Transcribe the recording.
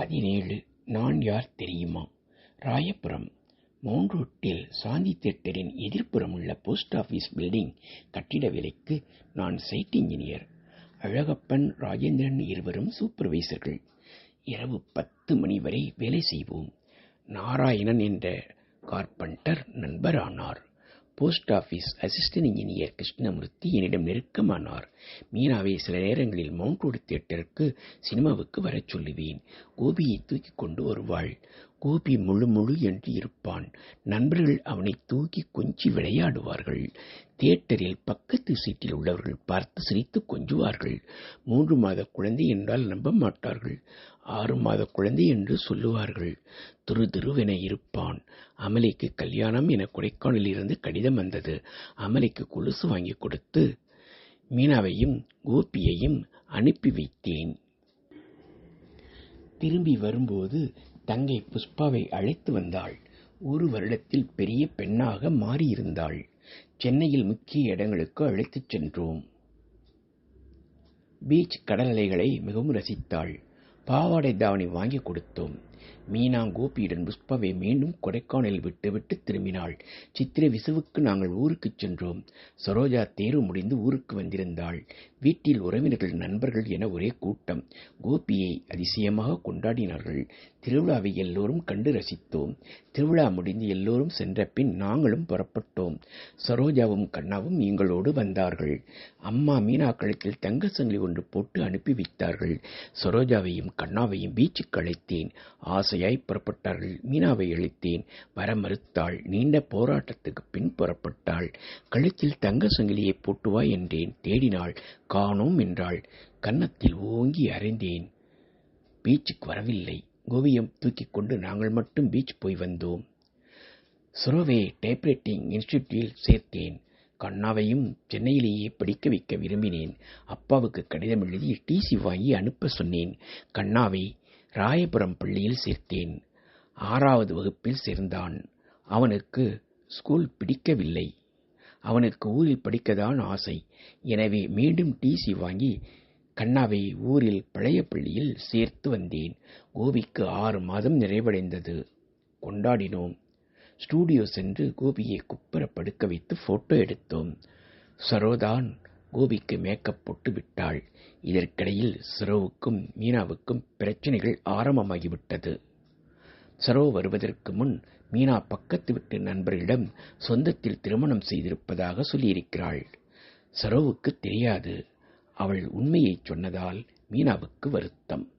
பதினேழு நான் யார் தெரியுமா? ராயபுரம். மவுண்ட் ரோட்டில் சாந்தி தியேட்டரின் எதிர்ப்புறமுள்ள போஸ்ட் ஆஃபீஸ் பில்டிங் கட்டிட வேலைக்கு நான் சைட் இன்ஜினியர். அழகப்பன் ராஜேந்திரன் இருவரும் சூப்பர்வைசர்கள். இரவு பத்து மணி வரை வேலை செய்வோம். நாராயணன் என்ற carpenter நண்பரானார். Post office assistant engineer Krishnamurthy என்னிடம் நெருக்கமானார். மீனாவை சில நேரங்களில் மவுண்ட் ரோடு தியேட்டருக்கு சினிமாவுக்கு வரச் சொல்லுவேன். கோபியை தூக்கி கொண்டு வருவாள். கோபி முழு முழு என்று இருப்பான். நண்பர்கள் அவனை தூக்கி கொஞ்சி விளையாடுவார்கள். தியேட்டரில் பக்கத்து சீட்டில் உள்ளவர்கள் பார்த்து சிரித்து கொஞ்சுவார்கள். மூன்று மாத குழந்தை என்றால் நம்ப மாட்டார்கள். ஆறு மாத குழந்தை என்று சொல்லுவார்கள். துரு துருவென இருப்பான். அமலைக்கு கல்யாணம் என கொடைக்கானலிருந்து கடிதம் வந்தது. அமலைக்கு கொலுசு வாங்கி கொடுத்து மீனாவையும் கோபியையும் அனுப்பி வைத்தேன். திரும்பி வரும்போது தங்கை புஷ்பாவை அழைத்து வந்தாள். ஒரு வருடத்தில் பெரிய பெண்ணாக மாறியிருந்தாள். சென்னையில் முக்கிய இடங்களுக்கு அழைத்துச் சென்றோம். பீச் கடல் அலைகளை மிகவும் ரசித்தாள். பாவாடை தாவணி வாங்கி கொடுத்தோம். மீனா கோபியுடன் புஷ்பாவை மீண்டும் கொடைக்கானலில் விட்டுவிட்டு திரும்பினாள். சித்திரை விசுவுக்கு நாங்கள் ஊருக்குச் சென்றோம். சரோஜா தேர்வு முடிந்து ஊருக்கு வந்திருந்தாள். வீட்டில் உறவினர்கள் நண்பர்கள் என ஒரே கூட்டம். கோபியை அதிசயமாக கொண்டாடினார்கள். திருவிழாவை எல்லோரும் கண்டு ரசித்தோம். திருவிழா முடிந்து எல்லோரும் சென்ற பின் நாங்களும் புறப்பட்டோம். சரோஜாவும் கண்ணாவும் எங்களோடு வந்தார்கள். அம்மா மீனா கழுத்தில் தங்க சங்கிலி ஒன்று போட்டு அனுப்பி வைத்தார்கள். சரோஜாவையும் கண்ணாவையும் பீச்சுக்கு அழைத்தேன். ஆசையாய் புறப்பட்டார்கள். மீனாவை அழைத்தேன். வர மறுத்தாள் நீண்ட போராட்டத்துக்கு பின் புறப்பட்டாள். கழுத்தில் தங்க சங்கிலியை போட்டுவா என்றேன். தேடினாள். காணோம் என்றாள். கன்னத்தில் ஓங்கி அறைந்தேன். பீச்சுக்கு வரவில்லை. கோவியம் தூக்கிக் கொண்டு நாங்கள் மட்டும் பீச் போய் வந்தோம். சுரவே டைப்ரைட்டிங் இன்ஸ்டிடியூட்டில் சேர்த்தேன். கண்ணாவையும் சென்னையிலேயே படிக்க வைக்க விரும்பினேன். அப்பாவுக்கு கடிதம் எழுதி டிசி வாங்கி அனுப்ப சொன்னேன். கண்ணாவை ராயபுரம் பள்ளியில் சேர்த்தேன். ஆறாவது வகுப்பில் சேர்ந்தான். அவனுக்கு ஸ்கூல் பிடிக்கவில்லை. அவனுக்கு ஊரில் படிக்கதான் ஆசை. எனவே மீண்டும் டிசி வாங்கி கண்ணாவை ஊரில் பழைய பள்ளியில் சேர்த்து வந்தேன். கோபிக்கு ஆறு மாதம் நிறைவடைந்தது. கொண்டாடினோம். ஸ்டூடியோ சென்று கோபியை குப்புற படுக்க வைத்து போட்டோ எடுத்தோம். சரோதான் கோபிக்கு மேக்கப் போட்டு விட்டாள். இதற்கிடையில் சரோவுக்கும் மீனாவுக்கும் பிரச்சனைகள் ஆரம்பமாகிவிட்டது. சரோ வருவதற்கு முன் மீனா பக்கத்து வீட்டு நண்பரிடம் சொந்தத்தில் திருமணம் செய்திருப்பதாக சொல்லியிருக்கிறாள். சரோவுக்கு தெரியாது. அவள் உண்மையை சொன்னதால் மீனாவுக்கு வருத்தம்.